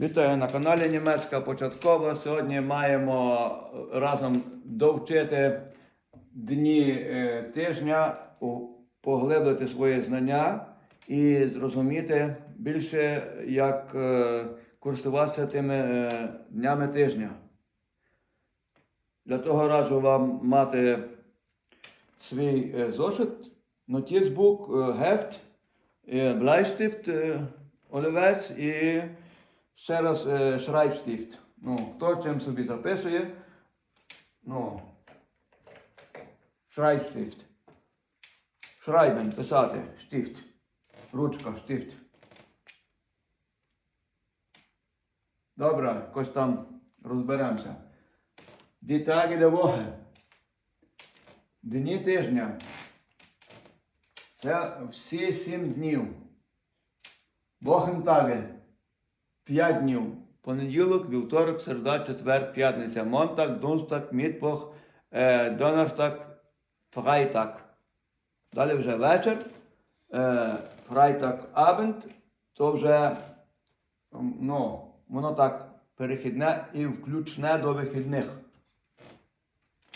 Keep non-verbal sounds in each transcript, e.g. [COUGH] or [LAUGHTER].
Вітаю на каналі Німецька Початкова. Сьогодні маємо е, разом довчити дні е, тижня, поглибити свої знання і зрозуміти більше, як е, користуватися тими днями тижня. Для того раджу вам мати свій зошит, нотісбук, е, гефт, блайштифт, олівець і ще раз е, шрайбстифт. Ну, хто чим собі записує. Ну, шрайбстифт. Шрайбен, писати, штифт. Ручка, штифт. Добре, якось там розберемося. Tage der Woche. Дні тижня. Це всі сім днів. Вохентаги. П'ять днів. Понеділок, вівторок, середа, четвер, п'ятниця. Монтак, Дунстак, Мітвох, е, Донерстак, Фрайтак. Далі вже вечір. Е, Фрайтак абенд. То вже ну, воно так перехідне і включне до вихідних.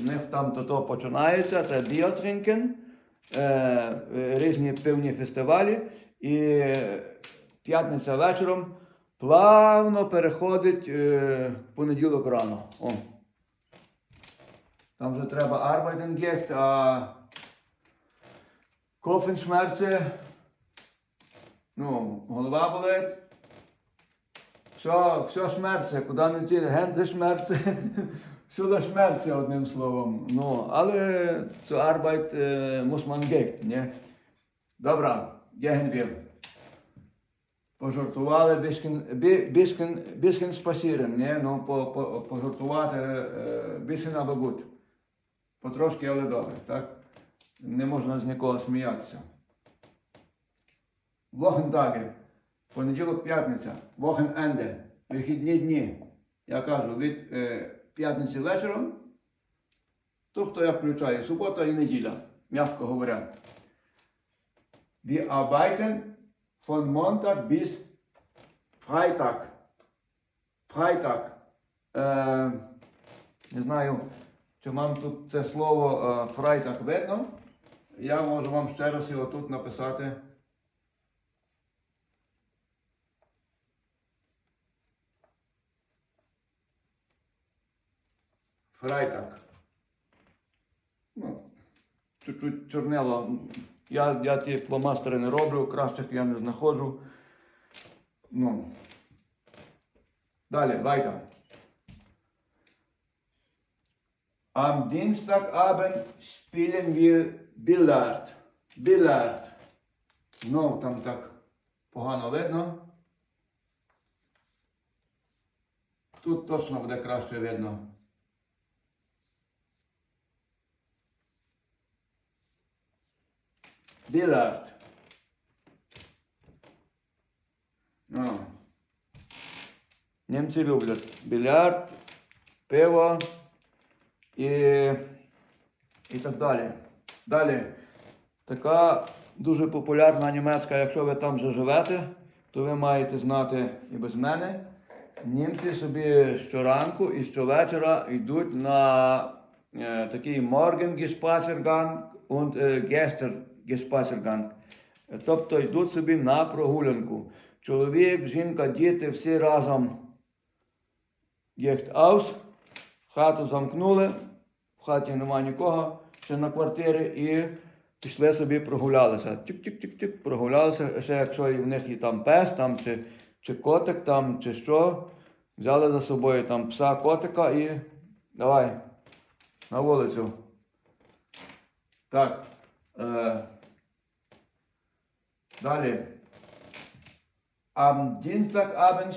У них там то, починається, це біотринкен, е, різні пивні фестивалі. І п'ятниця вечором плавно переходить е, понеділок рано. О. Там вже треба Arbeitengeld, а Кофеншмерці, ну, голова болить. Все, все шмерце, куди не ті, генди шмерце, [LAUGHS] всюди шмерце, одним словом. Ну, але це е, muss man geht, ні? Добре, gehen wir. Пожартували, бішкін, бі, бішкін, бішкін спасірем, ні? Ну, по, по, пожартувати бішкін або гуд. Потрошки, але добре, так? Не можна з нікого сміятися. Вохентаги. Понеділок, п'ятниця, вохененде, вихідні дні. Я кажу, від е, п'ятниці вечором, то хто я включаю, субота і неділя, м'яко говоря. Wir arbeiten von Montag bis Freitag. Freitag. Е, не знаю, чи вам тут це слово е, Freitag видно. Я можу вам ще раз його тут написати. Фрайтак. Ну, чуть-чуть чорнило. Я, я ті фломастери не роблю, кращих я не знаходжу. Ну. Далі, weiter. Am Dienstagabend spielen wir Billard. Billard. Знову там так погано видно. Тут точно буде краще видно. Більярд. Ну. Німці люблять більярд, пиво і, і так далі. Далі. Така дуже популярна німецька, якщо ви там вже живете, то ви маєте знати і без мене. Німці собі щоранку і щовечора йдуть на е, такий Morgengespacergang und е, Gästergespacergang. Тобто йдуть собі на прогулянку. Чоловік, жінка, діти всі разом аус, хату замкнули, в хаті нема нікого, ще на квартирі, і пішли собі прогулялися. Чик-чик-чик-чик, прогулялися, ще якщо в них і там пес, там, чи, чи котик, там, чи що, взяли за собою там пса, котика і давай на вулицю. Так. Е, далі. Am Dienstagabend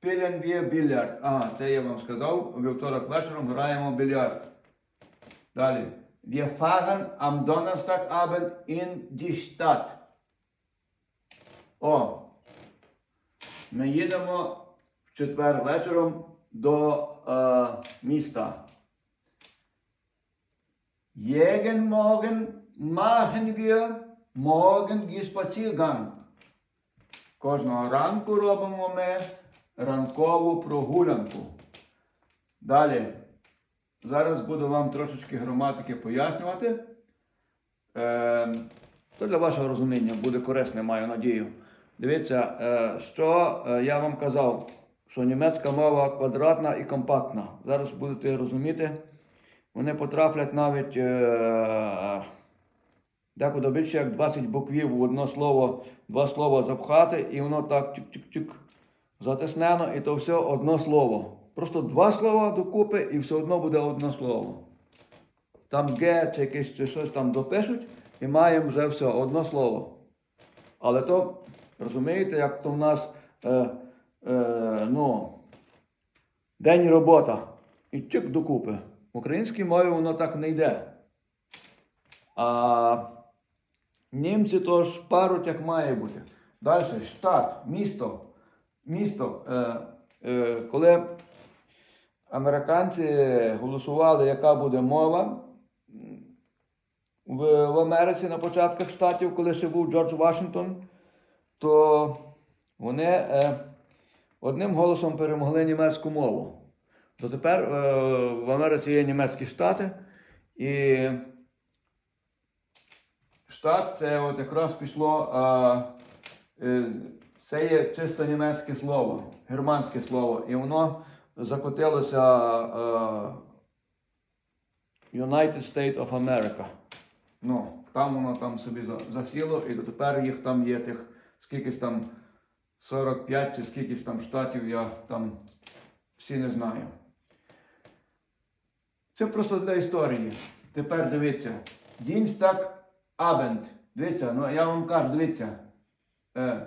spielen wir. Ага, це я вам сказав. Вівторок вечором граємо більярд. Далі. Wir fahren am Donnerstagabend in die Stadt. О. Ми їдемо в четвер вечором до е, міста. Jeden Morgen machen wir morgen Spaziergang. Кожного ранку робимо ми ранкову прогулянку. Далі. Зараз буду вам трошечки граматики пояснювати. Е, то для вашого розуміння буде корисне, маю надію. Дивіться, е, що е, я вам казав, що німецька мова квадратна і компактна. Зараз будете розуміти. Вони потраплять навіть е, декуди більше як 20 буквів в одно слово, два слова запхати, і воно так чик-чик-чик затиснено, і то все одно слово. Просто два слова докупи, і все одно буде одне слово. Там Г чи якесь чи щось там допишуть, і маємо вже все, одне слово. Але то, розумієте, як то в нас е, е, ну, день робота. І чик докупи. В українській мові воно так не йде. А німці то ж паруть, як має бути. Далі, штат, місто. Місто. Е, е, коли американці голосували, яка буде мова в, в Америці на початках штатів, коли ще був Джордж Вашингтон, то вони е, одним голосом перемогли німецьку мову. Дотепер е, в Америці є німецькі штати, і штат це от якраз пішло. Е, е, це є чисто німецьке слово, германське слово, і воно закотилося е, United States of America. Ну, там воно там собі засіло, і дотепер їх там є тих скількись там 45 чи скількись там штатів, я там всі не знаю. Це просто для історії. Тепер дивіться. Дінстак Абенд. Дивіться, ну я вам кажу, дивіться. Е,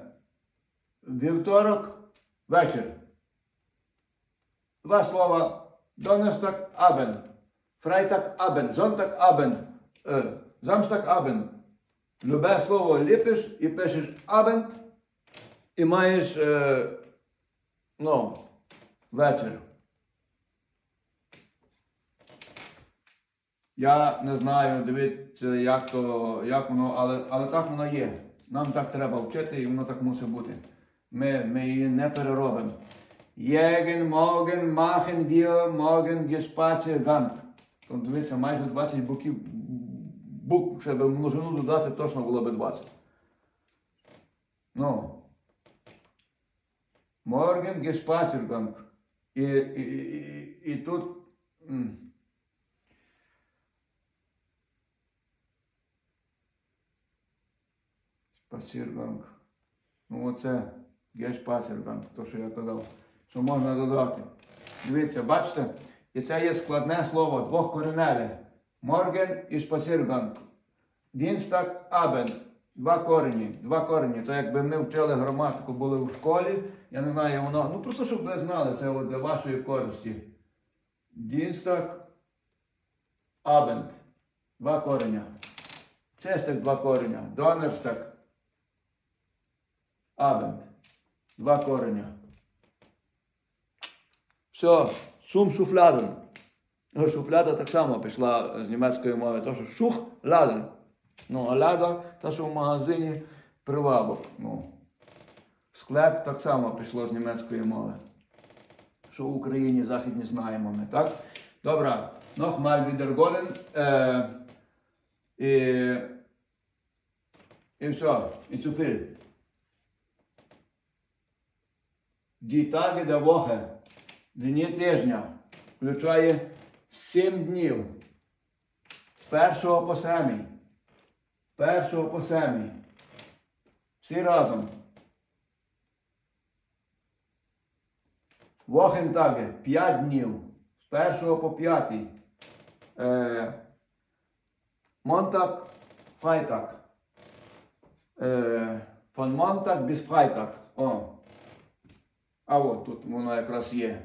вівторок вечір. Два слова. Донерстag Abend. Freitag Abend. Sonntag Abend. Е, Samstag Abend. Любе слово ліпиш і пишеш Abend. І маєш е, ну, вечір. Я не знаю, дивіться, як, то, як воно, але, але так воно є. Нам так треба вчити і воно так мусить бути. Ми, ми її не переробимо. Єген, моген, махен, гіо, моген, геспація, Там дивіться, майже 20 буків, букв, щоб множину додати, точно було би 20. Ну. Морген, геспацерганг. І, і, і, і, і тут. М, Спасірганг. Ну оце гешпасерганг, то що я казав, що можна додати. Дивіться, бачите, і це є складне слово двох двохкореневе. Морген і шпасірганг. Дінстак абен. Два корені, два корені. То якби ми вчили граматику, були у школі, я не знаю, воно. Ну просто щоб ви знали, це для вашої користі. Дінстак абенд. Два кореня. Чистих два кореня. Донерстак Абенд. Два кореня. Все, сум шуфляден. Ну, Шуфляда так само пішла з німецької мови, то що шух ладен. Ну, а ляда, та що в магазині прилавок. Ну, склеп так само пішло з німецької мови. Що в Україні західні знаємо ми, так? Добре, nochmal wiederholen. Е, і, і все, і zu Die Tage der дні тижня, включає 7 днів. З першого по семій. Першого по семій. Всі разом. Вохентаги 5 днів. З першого по п'ятий. Е, Монтаг, Фрайтаг. Е, Von Montag bis Freitag. О. А от тут воно якраз є.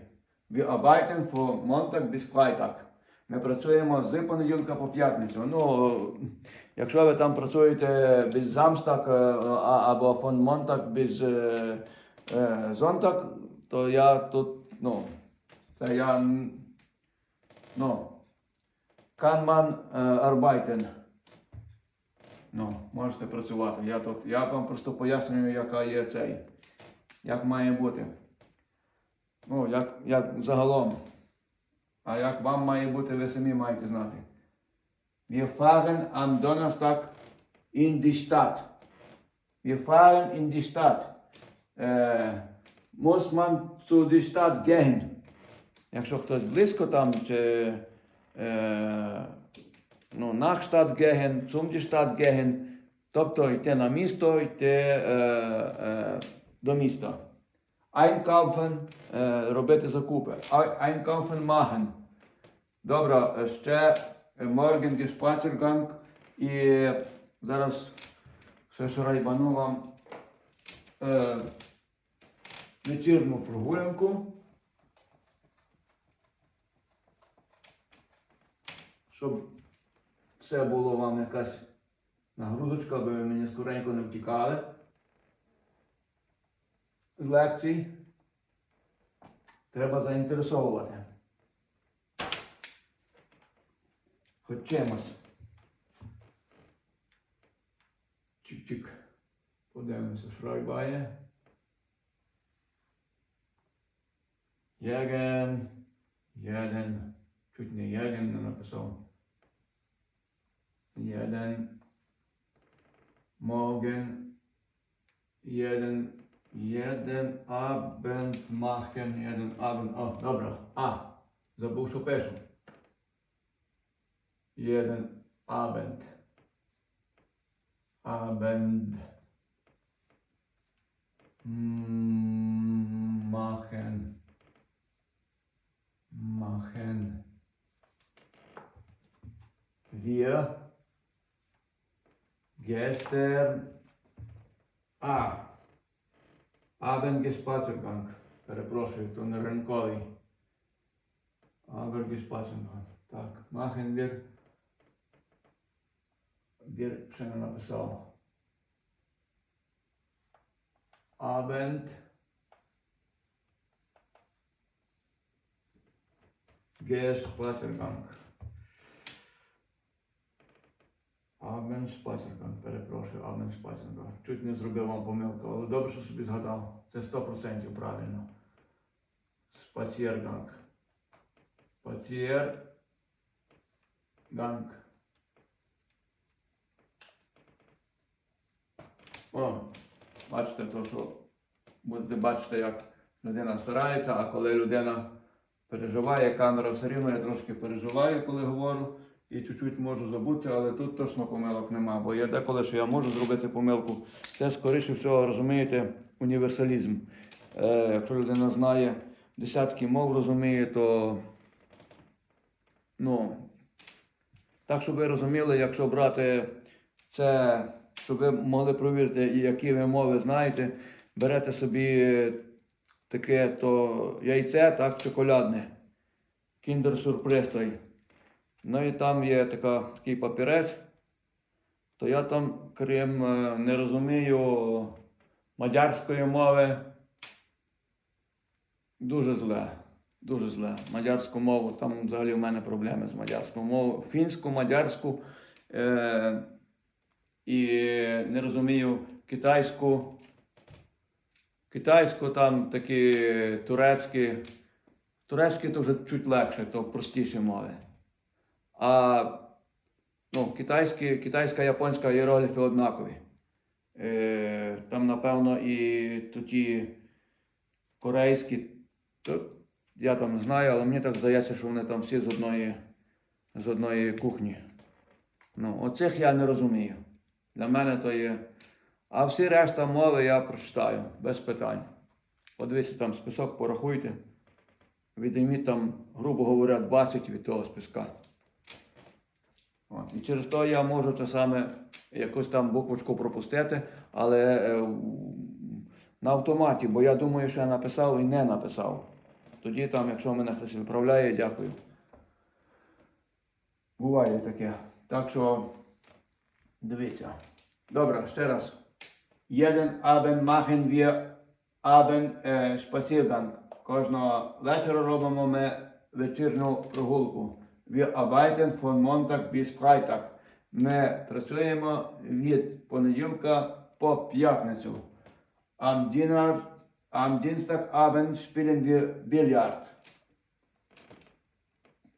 Wir arbeiten von Montag bis Freitag. Ми працюємо з понеділка по п'ятницю. Ну, якщо ви там працюєте без Samstag е, або von Montag bis е, е, Sonntag, то я тут, ну, це я, ну, man е. Ну, можете працювати. Я тут, я вам просто пояснюю, яка є цей. як має бути. Ну, як, як загалом. А як вам має бути, ви самі маєте знати. Wir fahren am Donnerstag in die Stadt. Wir fahren in die Stadt. Äh, muss man zu die Stadt gehen. Якщо хтось близько там, чи е, ну, nach Stadt gehen, zum die Stadt gehen, тобто йти на місто, йти е, е, до міста. Einkaufen, робити закупи. Ei- Einkaufen machen. Добре, ще morgen die Spaziergang. І зараз ще шарайбану вам е, вечірню прогулянку. Щоб все було вам якась нагрузочка, аби ви мені скоренько не втікали з лекцій. Треба заінтересовувати. Хоч чимось. Чик-чик. Подивимося, Шрайбає. Єген. Єден. Чуть не єден не написав. Jeden Morgen, jeden, Jeden Abend machen, jeden Abend. O, dobra. A. Za buszu. Jeden Abend. Abend. Mm, machen. Machen. Wir gestern. A. Abendgespaziergang. Перепрошую, то не ранковий. Abendgespaziergang. Так, wir. Wir ще не написав. Abend. Gespaziergang. Абеншпасінга, перепрошую, Абеншпасінга. Чуть не зробив вам помилку, але добре, що собі згадав. Це 100% правильно. Спацієрганг. Спацієрганг. О, бачите, то, що будете бачити, як людина старається, а коли людина переживає, камера все рівно, я трошки переживаю, коли говорю. І чуть-чуть можу забути, але тут точно помилок нема. Бо є деколи, що я можу зробити помилку. Це скоріше всього, розумієте, універсалізм. Е, якщо людина знає десятки мов, розуміє, то ну, так, щоб ви розуміли, якщо брати це, щоб ви могли провірити, які ви мови знаєте, берете собі таке то яйце, так, шоколадне. Кіндер-сюрприз той. Ну і там є така, такий папірець, то я там, крім е, не розумію мадярської мови, дуже зле. Дуже зле. Мадярську мову, там взагалі в мене проблеми з мадярською мовою. Фінську, мадярську е, і не розумію китайську. Китайську там такі турецькі. Турецькі то вже чуть легше, то простіші мови. А ну, китайські, китайська, японська іерогліфи однакові. Е, там, напевно, і ті корейські, то я там знаю, але мені так здається, що вони там всі з одної, з одної кухні. Ну, оцих я не розумію. Для мене то є. А всі решта мови я прочитаю без питань. Подивіться там список, порахуйте. Відійміть там, грубо говоря, 20 від того списка. От. І через то я можу часами якусь там буквочку пропустити, але е, на автоматі, бо я думаю, що я написав і не написав. Тоді там, якщо мене хтось відправляє, дякую. Буває таке. Так що дивіться. Добре, ще раз. Jeden Abend machen wir Abend е, Кожного вечора робимо ми вечірню прогулку. Wir arbeiten von Montag bis Freitag. Ми працюємо від понеділка по п'ятницю. Am Dienstag, Am Dienstagabend spielen wir Billard.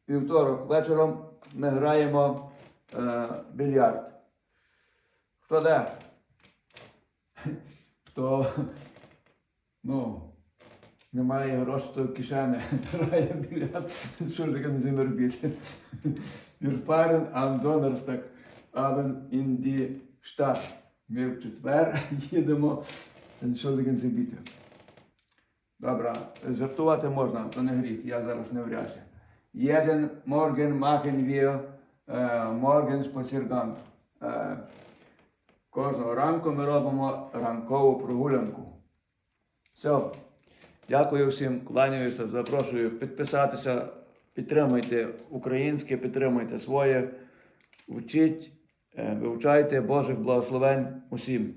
Вівторок вечором ми граємо е, більярд. Хто де? То ну, немає грошей то в кишені, [LAUGHS] більярд. Що ж таке не з робити? Fahren am Donnerstag Abend in. Ми в четвер їдемо. Що таке зробити? Добре, жартувати можна, то не гріх, я зараз не вряся. Jeden Morgen machen wir äh, morgens Е, кожного ранку ми робимо ранкову прогулянку. Все. Дякую всім, кланяюся, запрошую підписатися, підтримуйте українське, підтримуйте своє, вчіть, е, вивчайте Божих благословень усім.